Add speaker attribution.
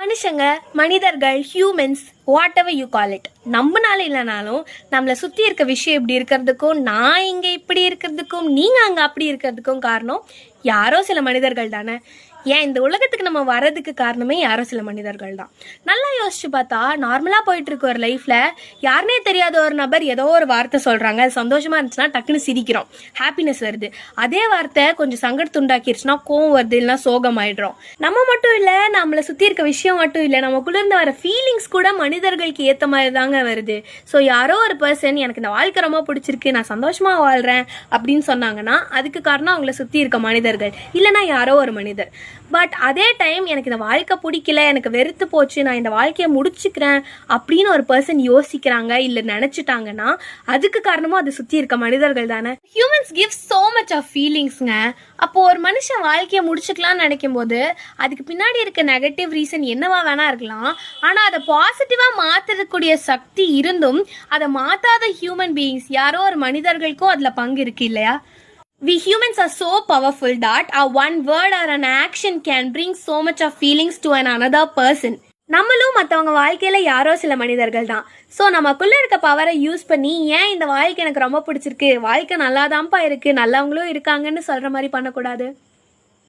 Speaker 1: மனுஷங்க மனிதர்கள் humans whatever you call it நம்மனால இல்லைனாலும் நம்மளை சுற்றி இருக்க விஷயம் இப்படி இருக்கிறதுக்கும் நான் இங்கே இப்படி இருக்கிறதுக்கும் நீங்கள் அங்கே அப்படி இருக்கிறதுக்கும் காரணம் யாரோ சில மனிதர்கள் தானே. ஏன் இந்த உலகத்துக்கு நம்ம வர்றதுக்கு காரணமே யாரோ சில மனிதர்கள் தான். நல்லா யோசிச்சு பார்த்தா நார்மலாக போயிட்டு இருக்க ஒரு லைஃப்பில் யாருனே தெரியாத ஒரு நபர் ஏதோ ஒரு வார்த்தை சொல்கிறாங்க அது சந்தோஷமாக இருந்துச்சுன்னா டக்குன்னு சிரிக்கிறோம். ஹாப்பினஸ் வருது. அதே வார்த்தை கொஞ்சம் சங்கடத்து உண்டாக்கிருச்சுன்னா கோவம் வருது இல்லைன்னா சோகமாயிடுறோம். நம்ம மட்டும் இல்லை நம்மளை சுற்றி இருக்க விஷயம் மட்டும் இல்லை நமக்குள்ளேருந்து வர ஃபீலிங்ஸ் கூட மனித மனிதர்களுக்கு ஏற்ற மாதிரி தாங்க வருது. ஸோ யாரோ ஒரு பர்சன் எனக்கு இந்த வாழ்க்கை ரொம்ப பிடிச்சிருக்கு நான் சந்தோஷமாக வாழ்கிறேன் அப்படின்னு சொன்னாங்கன்னா அதுக்கு காரணம் அவங்கள சுற்றி இருக்க மனிதர்கள். இல்லைன்னா யாரோ ஒரு மனிதர். பட் அதே டைம் எனக்கு இந்த வாழ்க்கை பிடிக்கல எனக்கு வெறுத்து போச்சு நான் இந்த வாழ்க்கையை முடிச்சுக்கிறேன் அப்படின்னு ஒரு பர்சன் யோசிக்கிறாங்க இல்லை நினச்சிட்டாங்கன்னா அதுக்கு காரணமும் அதை சுற்றி இருக்க மனிதர்கள் தானே. Humans give so much of ஃபீலிங்ஸ்ங்க அப்போ ஒரு மனுஷன் வாழ்க்கையை முடிச்சுக்கலாம்னு நினைக்கும் போது அதுக்கு பின்னாடி இருக்க நெகட்டிவ் ரீசன் என்னவா வேணா இருக்கலாம் ஆனால் அதை பாசிட்டிவாக மாற்றக்கூடிய சக்தி இருந்தும் அதை மாற்றாத ஹியூமன் பீயிங்ஸ் யாரோ ஒரு மனிதர்களுக்கும் அதில் பங்கு இருக்கு இல்லையா We humans are so powerful that our one word or an action can bring so much of feelings to an another person. நம்மளும் மற்றவங்க வாழ்க்கையில் யாரோ சில மனிதர்கள் தான். ஸோ நமக்குள்ளே இருக்க பவரை யூஸ் பண்ணி ஏன் இந்த வாழ்க்கை எனக்கு ரொம்ப பிடிச்சிருக்கு? வாழ்க்கை நல்லாதான்ப்பா இருக்குது நல்லவங்களும் இருக்காங்கன்னு சொல்கிற மாதிரி பண்ணக்கூடாது.